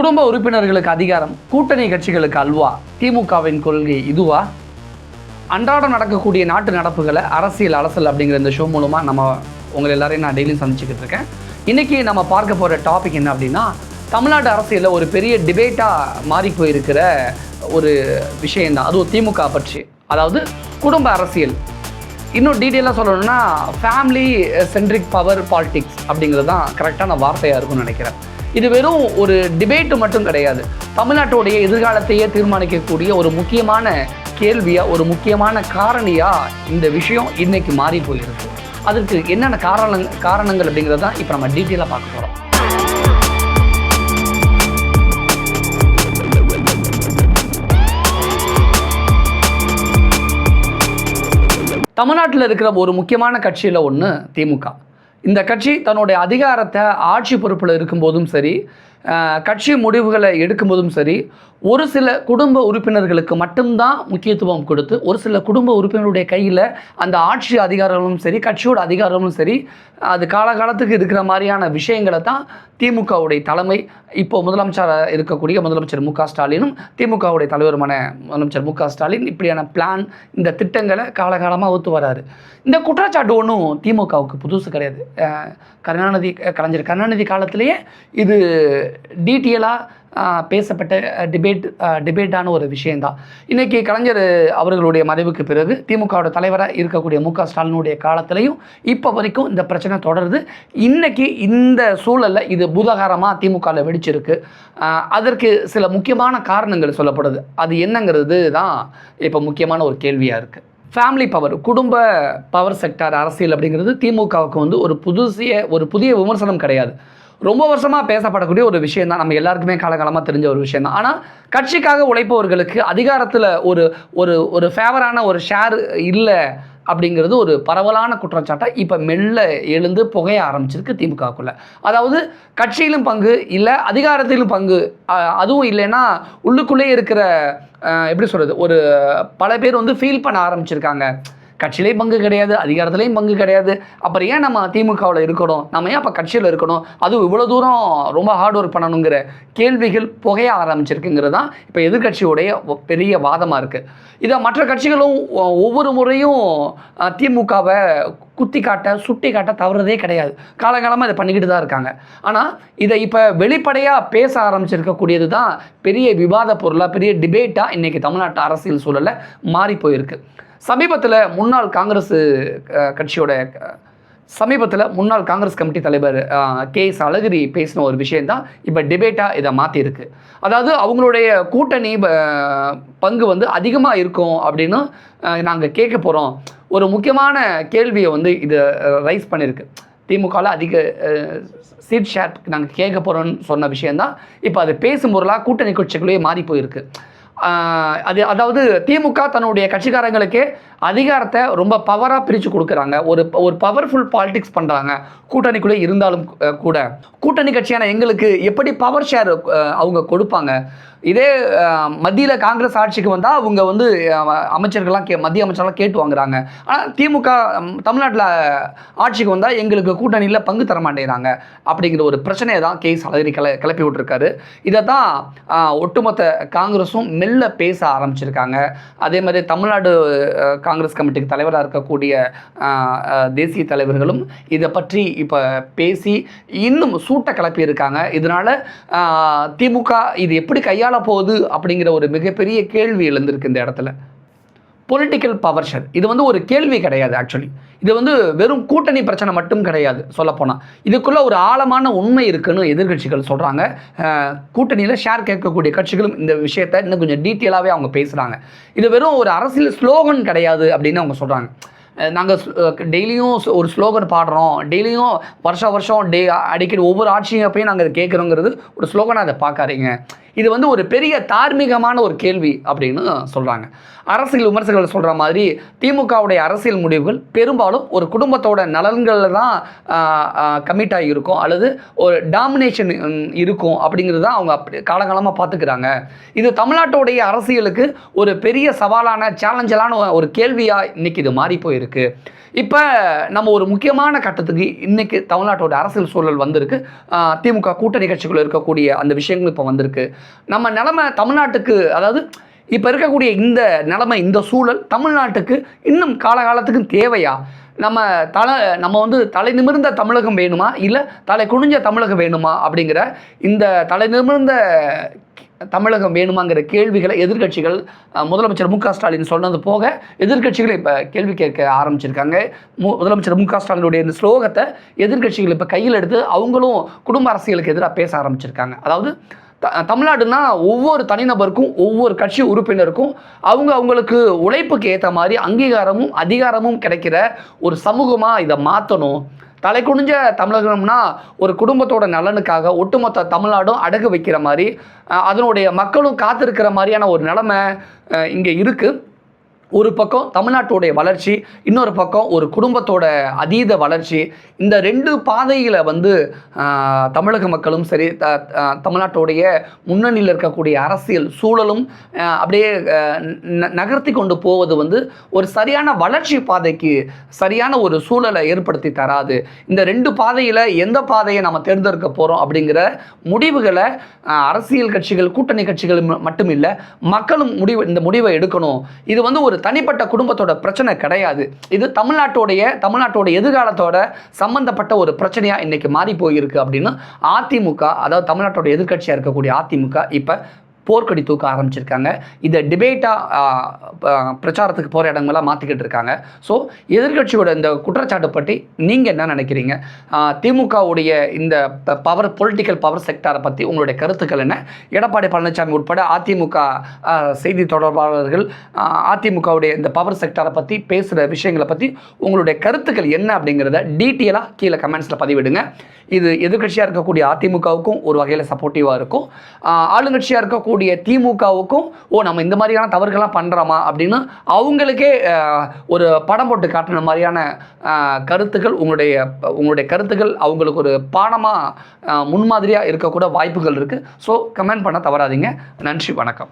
குடும்ப உறுப்பினர்களுக்கு அதிகாரம் கூட்டணி கட்சிகளுக்கு அல்வா. திமுகவின் கொள்கை இதுவா? அன்றாடம் நடக்கக்கூடிய நாட்டு நடப்புகளை அரசியல் அலசல் அப்படிங்கிற இந்த ஷோ மூலமாக நம்ம உங்களை எல்லாரையும் நான் டெய்லியும் சந்திச்சுக்கிட்டு இருக்கேன். இன்றைக்கி நம்ம பார்க்க போகிற டாபிக் என்ன அப்படின்னா தமிழ்நாடு அரசியலில் ஒரு பெரிய டிபேட்டாக மாறி போயிருக்கிற ஒரு விஷயந்தான் அதுவும் திமுக பற்றி. அதாவது குடும்ப அரசியல். இன்னும் டீட்டெயிலாக சொல்லணும்னா ஃபேமிலி சென்ட்ரிக் பவர் பாலிடிக்ஸ் அப்படிங்கிறது தான் கரெக்டான வார்த்தையாக இருக்கும்னு நினைக்கிறேன். இது வெறும் ஒரு டிபேட்டு மட்டும் கிடையாது. தமிழ்நாட்டுடைய எதிர்காலத்தையே தீர்மானிக்கக்கூடிய ஒரு முக்கியமான கேள்வியாக ஒரு முக்கியமான காரணியாக இந்த விஷயம் இன்னைக்கு மாறி போயிருக்கு அதுக்கு என்னென்ன காரணங் காரணங்கள் அப்படிங்கிறது தான் இப்போ நம்ம டீட்டெயிலாக பார்க்க போகிறோம் தமிழ்நாட்டில் இருக்கிற ஒரு முக்கியமான கட்சியில் ஒன்று திமுக. இந்த கட்சி தன்னுடைய அதிகாரத்தை ஆட்சி பொறுப்பில் இருக்கும்போதும் சரி கட்சி முடிவுகளை எடுக்கும்போதும் சரி ஒரு சில குடும்ப உறுப்பினர்களுக்கு மட்டும்தான் முக்கியத்துவம் கொடுத்து ஒரு சில குடும்ப உறுப்பினருடைய கையில் அந்த ஆட்சி அதிகாரமும் சரி கட்சியோட அதிகாரமும் சரி அது காலகாலத்துக்கு இருக்கிற மாதிரியான விஷயங்களை தான் திமுகவுடைய தலைமை இப்போ முதலமைச்சராக இருக்கக்கூடிய முதலமைச்சர் மு க ஸ்டாலினும் திமுகவுடைய தலைவருமான முதலமைச்சர் மு க ஸ்டாலின் இப்படியான பிளான் இந்த திட்டங்களை காலகாலமாக ஒத்து வராரு. இந்த குற்றச்சாட்டு ஒன்றும் திமுகவுக்கு புதுசு கிடையாது. கருணாநிதி கலைஞர் கருணாநிதி காலத்திலேயே இது டீட்டெயிலாக பேசப்பட்ட டிபேட் டிபேட்டான ஒரு விஷயந்தான் இன்றைக்கி கலைஞர் அவர்களுடைய மறைவுக்கு பிறகு திமுகவோட தலைவராக இருக்கக்கூடிய மு க ஸ்டாலினுடைய காலத்திலையும் இப்போ வரைக்கும் இந்த பிரச்சனை தொடருது. இன்றைக்கி இந்த சூழலில் இது பூதகாரமாக திமுகவில் வெடிச்சிருக்கு. அதற்கு சில முக்கியமான காரணங்கள் சொல்லப்படுது. அது என்னங்கிறது தான் இப்போ முக்கியமான ஒரு கேள்வியாக இருக்குது ஃபேமிலி பவர் குடும்ப பவர் செக்டார் அரசியல் அப்படிங்கிறது திமுகவுக்கு வந்து ஒரு புதுசிய ஒரு புதிய விமர்சனம் கிடையாது. ரொம்ப வருஷமாக பேசப்படக்கூடிய ஒரு விஷயம் தான் நம்ம எல்லாருக்குமே காலகாலமாக தெரிஞ்ச ஒரு விஷயம் தான் ஆனால் கட்சிக்காக உழைப்பவர்களுக்கு அதிகாரத்தில் ஒரு ஒரு ஒரு ஃபேவரான ஒரு ஷேர் இல்லை அப்படிங்கிறது ஒரு பரவலான குற்றச்சாட்டாக இப்போ மெல்ல எழுந்து புகைய ஆரம்பிச்சிருக்கு திமுகக்குள்ள. அதாவது கட்சியிலும் பங்கு இல்லை அதிகாரத்திலும் பங்கு அதுவும் இல்லைன்னா உள்ளுக்குள்ளே இருக்கிற எப்படி சொல்கிறது ஒரு பல பேர் வந்து ஃபீல் பண்ண ஆரம்பிச்சிருக்காங்க. கட்சியிலையும் பங்கு கிடையாது அதிகாரத்துலேயும் பங்கு கிடையாது. அப்புறம் ஏன் நம்ம திமுகவில் இருக்கணும்? நம்ம ஏன் அப்போ கட்சியில் இருக்கணும்? அதுவும் இவ்வளோ தூரம் ரொம்ப ஹார்ட் ஒர்க் பண்ணணுங்கிற கேள்விகள் புகைய ஆரம்பிச்சிருக்குங்கிறது தான் இப்போ எதிர்கட்சியுடைய பெரிய வாதமாக இருக்குது இதை மற்ற கட்சிகளும் ஒ- ஒவ்வொரு முறையும் திமுகவை குத்தி காட்ட சுட்டி காட்ட தவறுதே கிடையாது. காலகாலமாக இதை பண்ணிக்கிட்டு தான் இருக்காங்க. ஆனால் இதை இப்போ வெளிப்படையாக பேச ஆரம்பிச்சிருக்கக்கூடியது தான் பெரிய விவாத பொருளாக பெரிய டிபேட்டாக இன்றைக்கி தமிழ்நாட்டு அரசியல் சூழலில் மாறி போயிருக்கு. சமீபத்தில் முன்னாள் காங்கிரஸ் கட்சியோட சமீபத்தில் முன்னாள் காங்கிரஸ் கமிட்டி தலைவர் கே எஸ் அழகிரி பேசின ஒரு விஷயந்தான் இப்போ டிபேட்டாக இதை மாற்றிருக்கு அதாவது அவங்களுடைய கூட்டணி பங்கு வந்து அதிகமாக இருக்கும் அப்படின்னு நாங்கள் கேட்க போகிறோம் ஒரு முக்கியமான கேள்வியை வந்து இது ரைஸ் பண்ணியிருக்கு. திமுகவில் அதிக சீட் ஷேர் நாங்கள் கேட்க போகிறோம்னு சொன்ன விஷயந்தான் இப்போ அது பேசும் பொருளாக கூட்டணி கட்சிகளே மாறி போயிருக்கு. அது அதாவது திமுக தன்னுடைய கட்சிக்காரங்களுக்கு அதிகாரத்தை ரொம்ப பவராக பிரித்து கொடுக்குறாங்க. ஒரு ஒரு பவர்ஃபுல் பாலிடிக்ஸ் பண்ணுறாங்க கூட்டணிக்குள்ளே இருந்தாலும் கூட. கூட்டணி கட்சியான எங்களுக்கு எப்படி பவர் ஷேர் அவங்க கொடுப்பாங்க? இதே மத்தியில் காங்கிரஸ் ஆட்சிக்கு வந்தால் அவங்க வந்து அமைச்சர்கள்லாம் கே மத்திய அமைச்சர்லாம் கேட்டு வாங்குறாங்க. ஆனால் திமுக தமிழ்நாட்டில் ஆட்சிக்கு வந்தால் எங்களுக்கு கூட்டணியில் பங்கு தர மாட்டேங்கிறாங்க. அப்படிங்கிற ஒரு பிரச்சனையை தான் கேஸ் அழகிரி கிள கிளப்பி விட்டுருக்காரு. இதை தான் ஒட்டுமொத்த காங்கிரஸும் மெல்ல பேச ஆரம்பிச்சிருக்காங்க. அதே மாதிரி தமிழ்நாடு காங்கிரஸ் கமிட்டிக்கு தலைவராக இருக்கக்கூடிய தேசிய தலைவர்களும் இதை பற்றி இப்போ பேசி இன்னும் சூட்டை கிளப்பி இருக்காங்க. இதனால் திமுக இது எப்படி கையாள போகுது அப்படிங்கிற ஒரு மிகப்பெரிய கேள்வி எழுந்திருக்கு இந்த இடத்துல. பொலிட்டிக்கல் பவர் ஷேர் இது வந்து ஒரு கேள்வி கிடையாது ஆக்சுவலி இது வந்து வெறும் கூட்டணி பிரச்சனை மட்டும் கிடையாது சொல்லப்போனால் இதுக்குள்ளே ஒரு ஆழமான உண்மை இருக்குன்னு எதிர்க்கட்சிகள் சொல்கிறாங்க கூட்டணியில் ஷேர் கேட்கக்கூடிய கட்சிகளும் இந்த விஷயத்தை இன்னும் கொஞ்சம் டீட்டெயிலாகவே அவங்க பேசுகிறாங்க இது வெறும் ஒரு அரசியல் ஸ்லோகன் கிடையாது அப்படின்னு அவங்க சொல்கிறாங்க நாங்கள் டெய்லியும் ஒரு ஸ்லோகன் பாடுறோம். டெய்லியும் வருஷம் வருஷம் டே அடிக்கடி ஒவ்வொரு ஆட்சியும் போய் நாங்கள் அதை கேட்குறோங்கிறது ஒரு ஸ்லோகனாக அதை பார்க்காதீங்க. இது வந்து ஒரு பெரிய தார்மீகமான ஒரு கேள்வி அப்படின்னு சொல்கிறாங்க அரசியல் விமர்சகர்கள் சொல்கிற மாதிரி திமுகவுடைய அரசியல் முடிவுகள் பெரும்பாலும் ஒரு குடும்பத்தோட நலன்களில் தான் கமிட் ஆகியிருக்கும் அல்லது ஒரு டாமினேஷன் இருக்கும் அப்படிங்கிறது தான் அவங்க அப்படி காலகாலமாக பார்த்துக்கிறாங்க. இது தமிழ்நாட்டுடைய அரசியலுக்கு ஒரு பெரிய சவாலான சேலஞ்சலான ஒரு கேள்வியாக இன்றைக்கி இது மாறி போயிருக்கு. இப்போ நம்ம ஒரு முக்கியமான கட்டத்துக்கு இன்றைக்கி தமிழ்நாட்டோட அரசியல் சூழல் வந்திருக்கு. திமுக கூட்டணி கட்சிக்குள்ள இருக்கக்கூடிய அந்த விஷயங்கள் இப்போ வந்திருக்கு. நம்ம நிலமை தமிழ்நாட்டுக்கு அதாவது இப்போ இருக்கக்கூடிய இந்த நிலமை இந்த சூழல் தமிழ்நாட்டுக்கு இன்னும் காலகாலத்துக்கும் தேவையா? நம்ம தலை நம்ம வந்து தலை நிமிர்ந்த தமிழகம் வேணுமா? இல்லை தலை குனிஞ்ச தமிழகம் வேணுமா? அப்படிங்கிற இந்த தலை நிமிர்ந்த தமிழகம் வேணுமாங்கிற கேள்விகளை எதிர்க்கட்சிகள் முதலமைச்சர் மு க ஸ்டாலின் சொன்னது போக எதிர்க்கட்சிகள் இப்போ கேள்வி கேட்க ஆரம்பிச்சிருக்காங்க. மு முதலமைச்சர் மு க ஸ்டாலினுடைய இந்த ஸ்லோகத்தை எதிர்கட்சிகள் இப்போ கையில் எடுத்து அவங்களும் குடும்ப அரசியலுக்கு எதிராக பேச ஆரம்பிச்சிருக்காங்க. அதாவது த தமிழ்நாடுனா ஒவ்வொரு தனிநபருக்கும் ஒவ்வொரு கட்சி உறுப்பினருக்கும் அவங்க அவங்களுக்கு உழைப்புக்கு ஏற்ற மாதிரி அங்கீகாரமும் அதிகாரமும் கிடைக்கிற ஒரு சமூகமாக இதை மாற்றணும் தலை குனிஞ்ச தமிழகம்னா ஒரு குடும்பத்தோட நலனுக்காக ஒட்டுமொத்த தமிழ்நாடும் அடகு வைக்கிற மாதிரி அதனுடைய மக்களும் காத்திருக்கிற மாதிரியான ஒரு நிலமை இங்கே இருக்குது ஒரு பக்கம் தமிழ்நாட்டுடைய வளர்ச்சி இன்னொரு பக்கம் ஒரு குடும்பத்தோட அதீத வளர்ச்சி. இந்த ரெண்டு பாதையில் வந்து தமிழக மக்களும் சரி த தமிழ்நாட்டோடைய தமிழ்நாட்டுடைய முன்னணியில் இருக்கக்கூடிய அரசியல் சூழலும் அப்படியே நகர்த்தி கொண்டு போவது வந்து ஒரு சரியான வளர்ச்சி பாதைக்கு சரியான ஒரு சூழலை ஏற்படுத்தி தராது. இந்த ரெண்டு பாதையில் எந்த பாதையை நம்ம தேர்ந்தெடுக்க போகிறோம் அப்படிங்கிற முடிவுகளை அரசியல் கட்சிகள் கூட்டணி கட்சிகள் மட்டும் இல்லை மக்களும் முடிவு இந்த முடிவை எடுக்கணும். இது வந்து ஒரு தனிப்பட்ட குடும்பத்தோட பிரச்சனை கிடையாது. இது தமிழ்நாட்டுடைய தமிழ்நாட்டோட எதிர்காலத்தோட சம்பந்தப்பட்ட ஒரு பிரச்சனையாக இன்னைக்கு மாறி போயிருக்கு அப்படின்னு அதிமுக அதாவது தமிழ்நாட்டோட எதிர்க்கட்சியாக இருக்கக்கூடிய அதிமுக இப்போ போர்க்கடி தூக்க ஆரம்பிச்சிருக்காங்க. இதை டிபேட்டாக பிரச்சாரத்துக்கு போகிற இடங்கள்லாம் மாற்றிக்கிட்டு இருக்காங்க. ஸோ எதிர்க்கட்சியோட இந்த குற்றச்சாட்டு பற்றி நீங்கள் என்ன நினைக்கிறீங்க? திமுகவுடைய இந்த பவர் பொலிட்டிக்கல் பவர் செக்டாரை பற்றி உங்களுடைய கருத்துக்கள் என்ன? எடப்பாடி பழனிசாமி உட்பட அதிமுக செய்தி தொடர்பாளர்கள் அதிமுகவுடைய இந்த பவர் செக்டாரை பற்றி பேசுகிற விஷயங்களை பற்றி உங்களுடைய கருத்துக்கள் என்ன அப்படிங்கிறத டீட்டெயிலாக கீழே கமெண்ட்ஸில் பதிவிடுங்க. இது எதிர்க்கட்சியாக இருக்கக்கூடிய அதிமுகவுக்கும் ஒரு வகையில் சப்போர்ட்டிவாக இருக்கும். ஆளுங்கட்சியாக இருக்கக்கூடிய திமுகவுக்கும் ஓ நம்ம இந்த மாதிரியான தவறுகள்லாம் பண்ணுறோமா அப்படின்னு அவங்களுக்கே ஒரு படம் போட்டு காட்டின மாதிரியான கருத்துக்கள் உங்களுடைய உங்களுடைய கருத்துக்கள் அவங்களுக்கு ஒரு பாடமாக முன்மாதிரியாக இருக்கக்கூட வாய்ப்புகள் இருக்குது ஸோ கமெண்ட் பண்ண தவறாதீங்க. நன்றி வணக்கம்.